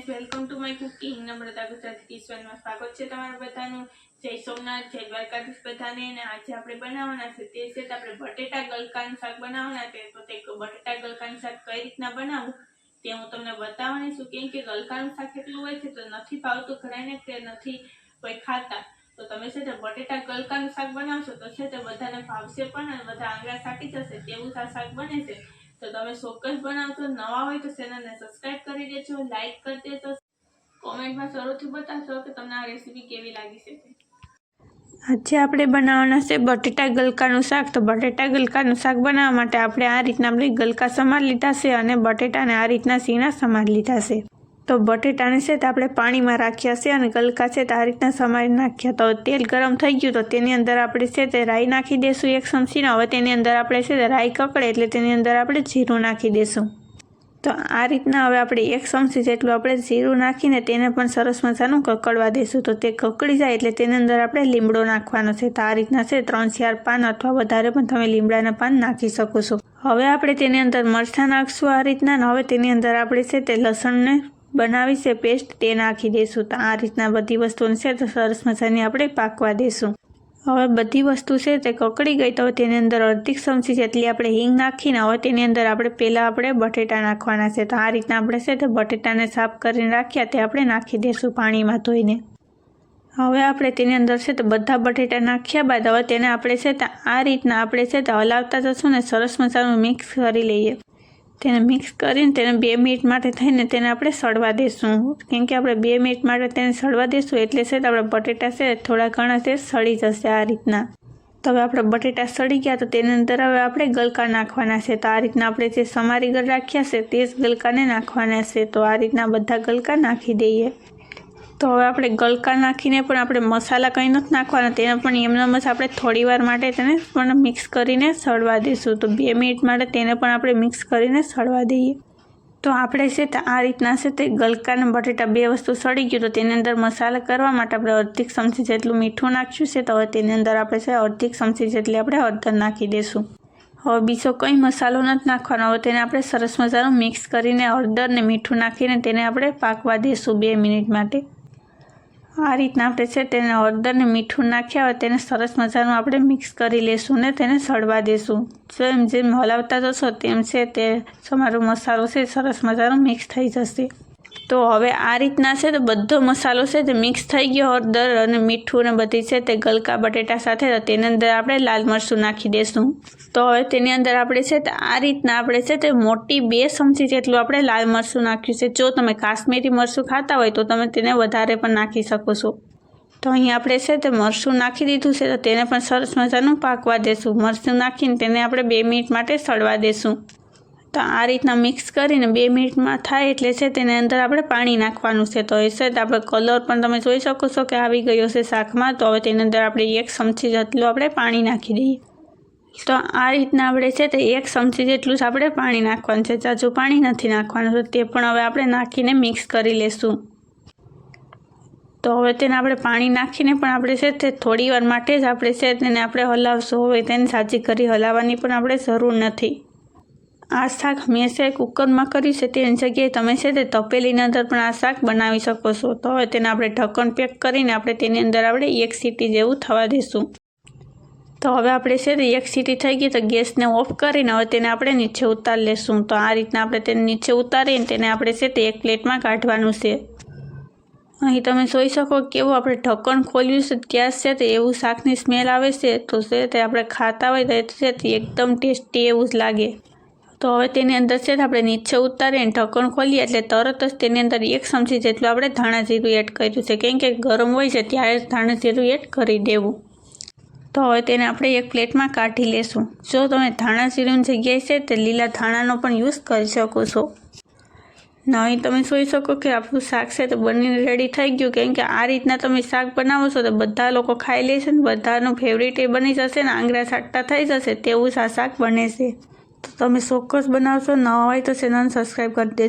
Friends welcome to my cooking Namrata Gujarati કિચનમાં સ્વાગત છે તમારું બધાનું. જય સોમનાથ, જય દ્વારકાધીશ બધાને. અને આજે આપણે બનાવવાના છે તે છે આપણે બટેટા ગલકાનું શાક બનાવવાના છે. તો તે બટેટા ગલકાનું શાક કઈ રીતના બનાવવું તે હું તમને બતાવવાની છું. કેમ કે ગલકાનું શાક એટલું હોય છે તો નથી ભાવતું, ઘણાને કે નથી કોઈ ખાતા. તો તમે છે તે બટેટા ગલકાનું શાક બનાવશો તો છે તે બધાને ભાવશે પણ અને બધા આંગળા સાકી જશે તેવું શાક બને છે. તો તમે ચોક્કસ બનાવશો નવા હોય તો ચેનલને સબસ્ક્રાઈબ કરી દેજો લાઈક કરી દેજો. કોમેન્ટમાં જરૂરથી બતાવશો કે તમને આ રેસીપી કેવી લાગી છે. આજે આપણે બનાવવાના છે બટેટા ગલકાનું શાક. તો બટેટા ગલકાનું શાક બનાવવા માટે આપણે આ રીતના આપણે ગલકા સમાર લીધા છે અને બટેટાને આ રીતના સીણા સમાર લીધા છે. તો બટેટાને છે તે આપણે પાણીમાં રાખ્યા છે અને ગલકા છે તે આ રીતના સમારી નાખ્યા. તો તેલ ગરમ થઈ ગયું તો તેની અંદર આપણે છે તે રાઈ નાખી દઈશું એક ચમચીને. હવે તેની અંદર આપણે છે તે રાઈ કકડે એટલે તેની અંદર આપણે જીરું નાખી દઈશું તો આ રીતના હવે આપણે એક ચમચી જેટલું આપણે જીરું નાખીને તેને પણ સરસ મજાનું કકડવા દઈશું તો તે કકડી જાય એટલે તેની અંદર આપણે લીમડો નાખવાનો છે. તો આ રીતના છે ત્રણ ચાર પાન અથવા વધારે પણ તમે લીમડાના પાન નાખી શકો છો. હવે આપણે તેની અંદર મરચાં નાખશું આ રીતના હવે તેની અંદર આપણે છે તે લસણને બનાવી છે, પેસ્ટ તે નાખી દઈશું. તો આ રીતના બધી વસ્તુને છે તો સરસ મજાની આપણે પાકવા દઈશું. હવે બધી વસ્તુ છે તે કકડી ગઈ તો તેની અંદર અડધી ચમચી જેટલી આપણે હિંગ નાખીને હવે તેની અંદર આપણે પહેલાં આપણે બટેટા નાખવાના છે. તો આ રીતના આપણે છે તે બટેટાને સાફ કરીને રાખ્યા તે આપણે નાખી દઈશું પાણીમાં ધોઈને. હવે આપણે તેની અંદર છે તો બધા બટેટા નાખ્યા બાદ હવે તેને આપણે છે તે આ રીતના આપણે છે તે હલાવતા જશું ને સરસ મજાનું મિક્સ કરી લઈએ. તેને મિક્સ કરીને તેને બે મિનિટ માટે થઈને તેને આપણે સળવા દઈશું કેમ કે આપણે બે મિનિટ માટે તેને સળવા દઈશું એટલે છે આપણા બટેટા છે થોડા ઘણા છે સળી જશે આ રીતના. તો હવે આપણે બટેટા સળી ગયા તો તેની અંદર હવે આપણે ગલકા નાખવાના છે. તો આ રીતના આપણે જે સમારી ગળ રાખ્યા છે તે જ ગલકાને નાખવાના છે. તો આ રીતના બધા ગલકા નાખી દઈએ. તો હવે આપણે ગલકા નાખીને પણ આપણે મસાલા કંઈ નથી નાખવાના, તેને પણ એમનામ જ આપણે થોડી વાર માટે તેને પણ મિક્સ કરીને સળવા દઈશું. તો બે મિનિટ માટે તેને પણ આપણે મિક્સ કરીને સળવા દઈએ. તો આપણે છે આ રીતના છે તે ગલકા અને બટેટા બે વસ્તુ સળી ગયું, તો તેની અંદર મસાલા કરવા માટે આપણે અડધી ચમચી જેટલું મીઠું નાખ્યું છે, તો હવે તેની અંદર આપણે છે અડધી ચમચી જેટલી આપણે હળદર નાખી દઈશું. હવે બીજો કંઈ મસાલો નથી નાખવાનો, હવે તેને આપણે સરસ મજાનું મિક્સ કરીને હળદર ને મીઠું નાખીને તેને આપણે પાકવા દઈશું બે મિનિટ માટે. આ રીતના આપણે છે તેને હળદર ને મીઠું નાખ્યા હોય તેને સરસ મજાનું આપણે મિક્સ કરી લેશું ને તેને સળવા દેશું. જેમ જેમ હલાવતા જશો તેમ છે તે તમારો મસાલો છે સરસ મજાનો મિક્સ થઈ જશે. તો હવે આ રીતના છે તો બધો મસાલો છે તે મિક્સ થઈ ગયો. હળદર અને મીઠું ને બધી છે તે ગલકા, બટેટા સાથે તો તેની અંદર આપણે લાલ મરચું નાખી દઈશું તો હવે તેની અંદર આપણે છે તે આ રીતના આપણે છે તે મોટી બે ચમચી જેટલું આપણે લાલ મરચું નાખ્યું છે. જો તમે કાશ્મીરી મરચું ખાતા હોય તો તમે તેને વધારે પણ નાખી શકો છો. તો અહીં આપણે છે તે મરચું નાખી દીધું છે તો તેને પણ સરસ મજાનું પાકવા દેશું. મરચું નાખીને તેને આપણે બે મિનિટ માટે સળવા દેશું. તો આ રીતના મિક્સ કરીને બે મિનિટમાં થાય એટલે છે તેની અંદર આપણે પાણી નાખવાનું છે. તો એ તો આપણે કલર પણ તમે જોઈ શકો છો કે આવી ગયો છે શાકમાં. તો હવે તેની અંદર આપણે એક ચમચી જેટલું આપણે પાણી નાખી દઈએ. તો આ રીતના આપણે છે તે એક ચમચી જેટલું જ આપણે પાણી નાખવાનું છે. ચાજુ પાણી નથી નાખવાનું તો પણ હવે આપણે નાખીને મિક્સ કરી લેશું. તો હવે તેને આપણે પાણી નાખીને પણ આપણે છે તે થોડી માટે જ આપણે છે તેને આપણે હલાવશું. હવે તેને સાચી કરી હલાવવાની પણ આપણે જરૂર નથી. આ શાક મેં છે કુકરમાં કર્યું છે. તેની જગ્યાએ તમે છે તે તપેલીની અંદર પણ આ શાક બનાવી શકો છો. તો હવે તેને આપણે ઢક્કણ પેક કરીને આપણે તેની અંદર આપણે એક સીટી જેવું થવા દઈશું તો હવે આપણે છે તે એક સીટી થઈ ગઈ તો ગેસને ઓફ કરીને હવે તેને આપણે નીચે ઉતારી લેશું. તો આ રીતના આપણે તેને નીચે ઉતારીને તેને આપણે છે તે એક પ્લેટમાં કાઢવાનું છે. અહીં તમે જોઈ શકો કેવું આપણે ઢક્કણ ખોલ્યું છે. ત્યાં છે તે એવું શાકની સ્મેલ આવે છે. તો છે તે આપણે ખાતા હોય તો છે તે એકદમ ટેસ્ટી એવું જ લાગે. તો હવે તેની અંદર છે આપણે નીચે ઉતારીને ઢક્કણ ખોલીએ એટલે તરત જ તેની અંદર એક ચમચી જેટલું આપણે ધાણા જીરું એડ કર્યું છે. કેમ કે ગરમ હોય છે ત્યારે જ ધાણા જીરું એડ કરી દેવું. તો હવે તેને આપણે એક પ્લેટમાં કાઢી લેશું. જો તમે ધાણા જીરુંની જગ્યાએ છે તે લીલા ધાણાનો પણ યુઝ કરી શકો છો. નહીં તમે જોઈ શકો કે આપણું શાક છે તો બનીને રેડી થઈ ગયું. કેમ કે આ રીતના તમે શાક બનાવો છો તો બધા લોકો ખાઈ લેશે ને બધાનું ફેવરિટ એ બની જશે ને આંગળા સાટતા થઈ જશે તેવું જ શાક બને છે. તમે ચોક્કસ બનાવશો. ન હોય તો ચેનલ સબસ્ક્રાઈબ કરી દેજો.